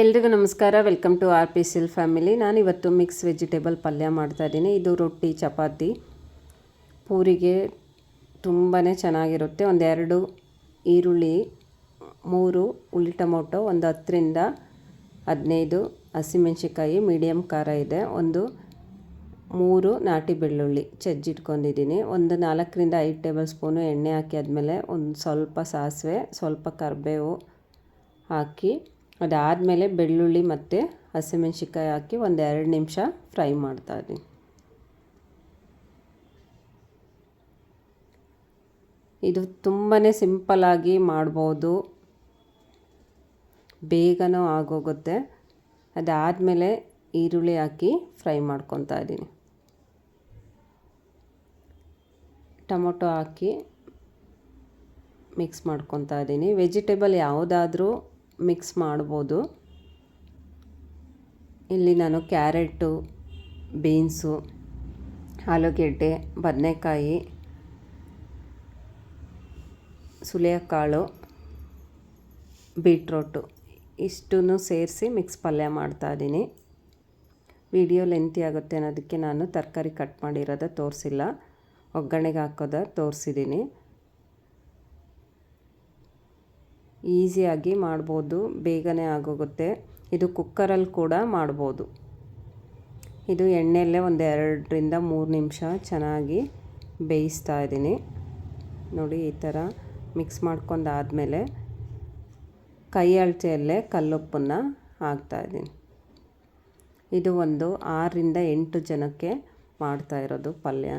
ಎಲ್ರಿಗೂ ನಮಸ್ಕಾರ. Welcome to R P ಸಿಲ್ ಫ್ಯಾಮಿಲಿ ನಾನಿವತ್ತು ಮಿಕ್ಸ್ ವೆಜಿಟೇಬಲ್ ಪಲ್ಯ ಮಾಡ್ತಾಯಿದ್ದೀನಿ ಇದು ರೊಟ್ಟಿ, ಚಪಾತಿ. ಪೂರಿಗೆ ತುಂಬಾ ಚೆನ್ನಾಗಿರುತ್ತೆ. ಒಂದೆರಡು ಈರುಳ್ಳಿ, ಮೂರು ಹುಳಿ ಟೊಮೊಟೊ, ಒಂದು ಹತ್ತರಿಂದ ಹದಿನೈದು ಹಸಿಮೆಣ್ಸಿಕಾಯಿ ಮೀಡಿಯಮ್ ಖಾರ ಇದೆ. ಒಂದು ಮೂರು ನಾಟಿ ಬೆಳ್ಳುಳ್ಳಿ ಚಜ್ಜಿಟ್ಕೊಂಡಿದ್ದೀನಿ ಒಂದು ನಾಲ್ಕರಿಂದ ಐದು ಟೇಬಲ್ ಸ್ಪೂನು ಎಣ್ಣೆ ಹಾಕಿ ಆದಮೇಲೆ ಒಂದು ಸ್ವಲ್ಪ ಸಾಸಿವೆ, ಸ್ವಲ್ಪ ಕರಿಬೇವು ಹಾಕಿ ಅದಾದಮೇಲೆ ಬೆಳ್ಳುಳ್ಳಿ ಮತ್ತು ಹಸಿಮೆಣ್ಸಿಕಾಯಿ ಹಾಕಿ ಒಂದು ಎರಡು ನಿಮಿಷ ಫ್ರೈ ಮಾಡ್ತಾಯಿದ್ದೀನಿ ಇದು ತುಂಬಾ ಸಿಂಪಲ್ಲಾಗಿ ಮಾಡ್ಬೋದು. ಬೇಗನೂ ಆಗೋಗುತ್ತೆ. ಅದಾದಮೇಲೆ ಈರುಳ್ಳಿ ಹಾಕಿ ಫ್ರೈ ಮಾಡ್ಕೊತಾ ಇದ್ದೀನಿ. ಟೊಮೊಟೊ ಹಾಕಿ ಮಿಕ್ಸ್ ಮಾಡ್ಕೊತಾ ಇದ್ದೀನಿ. ವೆಜಿಟೇಬಲ್ ಯಾವುದಾದ್ರೂ ಮಿಕ್ಸ್ ಮಾಡ್ಬೋದು. ಇಲ್ಲಿ ನಾನು ಕ್ಯಾರೆಟು, ಬೀನ್ಸು, ಆಲೂಗೆಡ್ಡೆ, ಬದನೆಕಾಯಿ, ಸುಲಿಯಕಾಳು, ಬೀಟ್ರೋಟು ಇಷ್ಟನ್ನು ಸೇರಿಸಿ ಮಿಕ್ಸ್ ಪಲ್ಯ ಮಾಡ್ತಾಯಿದ್ದೀನಿ ವಿಡಿಯೋ ಲೆಂತಿ ಆಗುತ್ತೆ ಅನ್ನೋದಕ್ಕೆ ನಾನು ತರಕಾರಿ ಕಟ್ ಮಾಡಿರೋದ ತೋರಿಸಿಲ್ಲ. ಒಗ್ಗರಣೆಗೆ ಹಾಕೋದ ತೋರಿಸಿದ್ದೀನಿ. ಈಸಿಯಾಗಿ ಮಾಡ್ಬೋದು, ಬೇಗನೆ ಆಗೋಗುತ್ತೆ. ಇದು ಕುಕ್ಕರಲ್ಲಿ ಕೂಡ ಮಾಡ್ಬೋದು. ಇದು ಎಣ್ಣೆಯಲ್ಲೇ ಒಂದು ಎರಡರಿಂದ ಮೂರು ನಿಮಿಷ ಚೆನ್ನಾಗಿ ಬೇಯಿಸ್ತಾ ಇದ್ದೀನಿ. ನೋಡಿ, ಈ ಥರ ಮಿಕ್ಸ್ ಮಾಡ್ಕೊಂಡಾದಮೇಲೆ ಕೈ ಅಳತೆಯಲ್ಲೇ ಕಲ್ಲುಪ್ಪನ್ನು ಹಾಕ್ತಾಯಿದ್ದೀನಿ ಇದು ಒಂದು ಆರರಿಂದ ಎಂಟು ಜನಕ್ಕೆ ಮಾಡ್ತಾ ಇರೋದು ಪಲ್ಯ.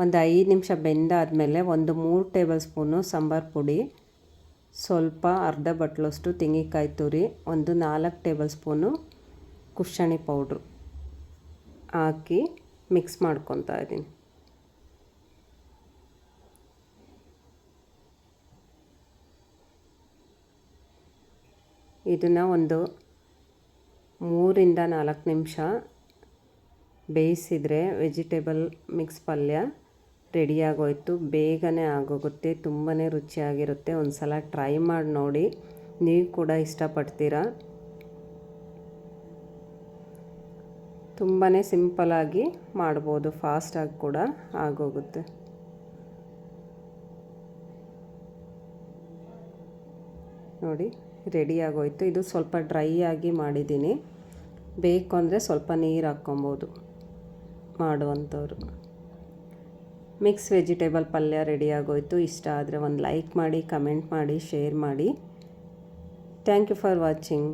ಒಂದು ಐದು ನಿಮಿಷ ಬೆಂದಾದಮೇಲೆ ಒಂದು ಮೂರು ಟೇಬಲ್ ಸ್ಪೂನು ಸಾಂಬಾರು ಪುಡಿ, ಸ್ವಲ್ಪ ಅರ್ಧ ಬಟ್ಲಷ್ಟು ತೆಂಗಿನಕಾಯಿ ತುರಿ, ಒಂದು ನಾಲ್ಕು ಟೇಬಲ್ ಸ್ಪೂನು ಕುಶಣಿ ಪೌಡ್ರು ಹಾಕಿ ಮಿಕ್ಸ್ ಮಾಡ್ಕೊತಾ ಇದ್ದೀನಿ. ಇದನ್ನು ಒಂದು ಮೂರಿಂದ ನಾಲ್ಕು ನಿಮಿಷ ಬೇಯಿಸಿದರೆ ವೆಜಿಟೇಬಲ್ ಮಿಕ್ಸ್ ಪಲ್ಯ ರೆಡಿಯಾಗೋಯ್ತು. ಬೇಗನೆ ಆಗೋಗುತ್ತೆ. ತುಂಬಾ ರುಚಿಯಾಗಿರುತ್ತೆ. ಒಂದು ಸಲ ಟ್ರೈ ಮಾಡಿ ನೋಡಿ. ನೀವು ಕೂಡ ಇಷ್ಟಪಡ್ತೀರಾ? ತುಂಬಾ ಸಿಂಪಲಾಗಿ ಮಾಡ್ಬೋದು. ಫಾಸ್ಟಾಗಿ ಕೂಡ ಆಗೋಗುತ್ತೆ. ನೋಡಿ ರೆಡಿ ಆಗೋಯ್ತು ಇದು ಸ್ವಲ್ಪ ಡ್ರೈ ಆಗಿ ಮಾಡಿದ್ದೀನಿ. ಬೇಕು ಅಂದರೆ ಸ್ವಲ್ಪ ನೀರು ಹಾಕ್ಕೊಬೋದು. ಮಾಡುವಂಥವ್ರು. ಮಿಕ್ಸ್ ವೆಜಿಟೇಬಲ್ ಪಲ್ಯ ರೆಡಿ ಆಗೋಯ್ತು. ಇಷ್ಟ ಆದರೆ ಒಂದು ಲೈಕ್ ಮಾಡಿ ಕಮೆಂಟ್ ಮಾಡಿ ಶೇರ್ ಮಾಡಿ. Thank you for watching